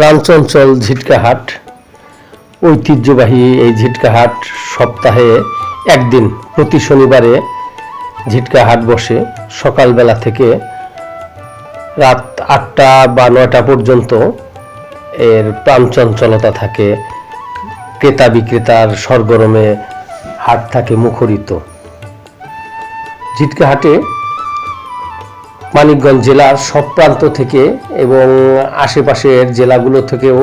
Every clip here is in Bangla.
প্রাণচঞ্চল ঝিটকাহাট ঐতিহ্যবাহী এই ঝিটকাহাট সপ্তাহে একদিন প্রতি শনিবারে ঝিটকাহাট বসে। সকালবেলা থেকে রাত আটটা বা নয়টা পর্যন্ত এর প্রাণচঞ্চলতা থাকে। ক্রেতা বিক্রেতার সরগরমে হাট থাকে মুখরিত। ঝিটকা হাটে মানিকগঞ্জ জেলার সব প্রান্ত থেকে এবং আশেপাশের জেলাগুলো থেকেও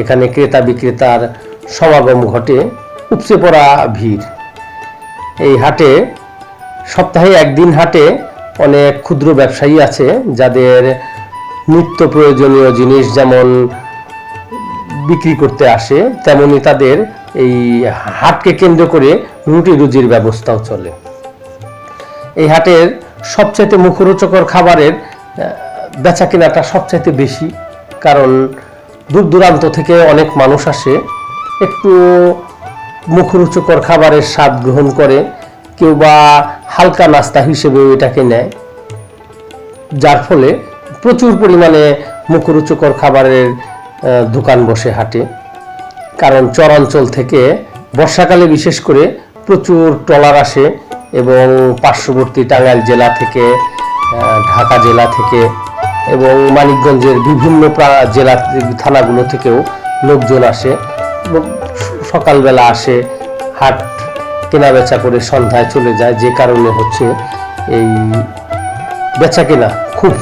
এখানে ক্রেতা বিক্রেতার সমাগম ঘটে। উপচে পড়া ভিড়। এই হাটে সপ্তাহে একদিন হাটে অনেক ক্ষুদ্র ব্যবসায়ী আছে যাদের নিত্য প্রয়োজনীয় জিনিস যেমন বিক্রি করতে আসে, তেমনি তাদের এই হাটকে কেন্দ্র করে রুটি রুজির ব্যবস্থাও চলে। এই হাটের সবচাইতে মুখরোচকর খাবারের বেচা কেনাটা সবচাইতে বেশি। কারণ দূর দূরান্ত থেকে অনেক মানুষ আসে, একটু মুখরোচকর খাবারের স্বাদ গ্রহণ করে, কেউ বা হালকা নাস্তা হিসেবে এটাকে নেয়। যার ফলে প্রচুর পরিমাণে মুখরোচকর খাবারের দোকান বসে হাটে। কারণ চরাঞ্চল থেকে বর্ষাকালে বিশেষ করে প্রচুর ট্রলার আসে এবং পার্শ্ববর্তী টাঙ্গাইল জেলা থেকে ঢাকা জেলা থেকে এবং মানিকগঞ্জের বিভিন্ন জেলা থানাগুলো থেকেও লোকজন আসে সকালবেলা আসে, হাট কেনা বেচা করে সন্ধ্যায় চলে যায়। যে কারণে হচ্ছে এই বেচা কেনা খুব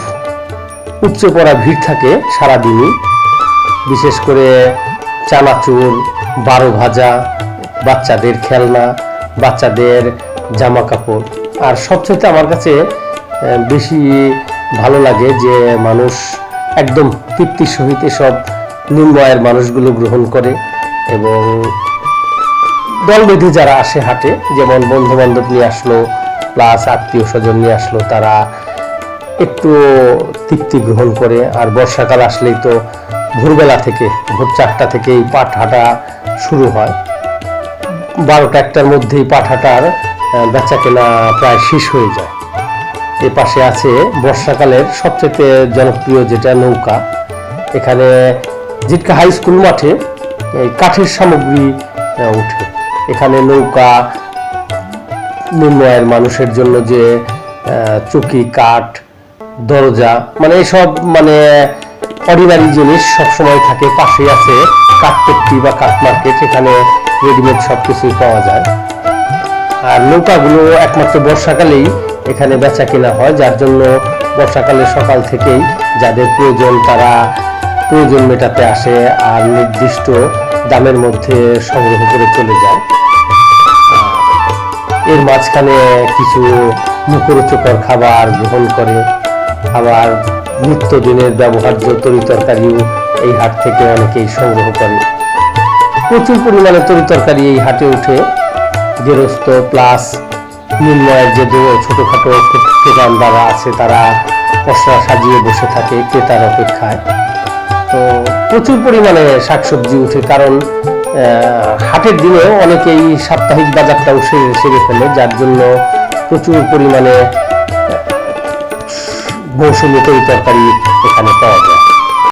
উপচে পড়া ভিড় থাকে সারাদিনই। বিশেষ করে চানাচুর, বারো ভাজা, বাচ্চাদের খেলনা, বাচ্চাদের জামা কাপড় আর সবচেয়ে আমার কাছে বেশি ভালো লাগে যে মানুষ একদম তৃপ্তির সহিত সব নিম্ন আয়ের মানুষগুলো গ্রহণ করে এবং দল বেঁধে যারা আসে হাটে, যেমন বন্ধু বান্ধব নিয়ে আসলো প্লাস আত্মীয় স্বজন নিয়ে আসলো, তারা একটু তৃপ্তি গ্রহণ করে। আর বর্ষাকাল আসলেই তো ভোরবেলা থেকে, ভোর চারটা থেকেই পাট হাঁটা শুরু হয়। বারোটা একটার মধ্যেই পাট হাঁটার বেচা কেনা প্রায় শেষ হয়ে যায়। এ পাশে আছে বর্ষাকালের সবচেয়ে জনপ্রিয় যেটা নৌকা। এখানে জিটকা হাই স্কুল মাঠে এই কাঠের সামগ্রী উঠে এখানে নৌকা নিম্ন আয়ের মানুষের জন্য যে চুকি, কাঠ, দরজা মানে এসব মানে অর্ডিনারি জিনিস সবসময় থাকে। পাশে আছে কাঠপট্টি বা কাঠ মার্কেট, এখানে রেডিমেড সব কিছুই পাওয়া যায়। আর নৌকাগুলো একমাত্র বর্ষাকালেই এখানে বেচা কেনা হয়, যার জন্য বর্ষাকালে সকাল থেকেই যাদের প্রয়োজন তারা প্রয়োজন মেটাতে আসে আর নির্দিষ্ট দামের মধ্যে সংগ্রহ করে চলে যায়। এর মাঝখানে কিছু মুখরোচকর খাবার গ্রহণ করে। আবার নিত্যদিনের ব্যবহার্য তরি তরকারিও এই হাট থেকে অনেকেই সংগ্রহ করে। প্রচুর পরিমাণে তরি তরকারি এই হাটে উঠে। গেরস্ত প্লাস নিম্নয়ের যে ছোটোখাটো দোকানদাররা আছে, তারা পশরা সাজিয়ে বসে থাকে ক্রেতার অপেক্ষায়। তো প্রচুর পরিমাণে শাকসবজি উঠে, কারণ হাটের দিনেও অনেকেই সাপ্তাহিক বাজারটাও সেরে সেরে ফেলে, যার জন্য প্রচুর পরিমাণে মৌসুমি তরি তরকারি এখানে পাওয়া যায়।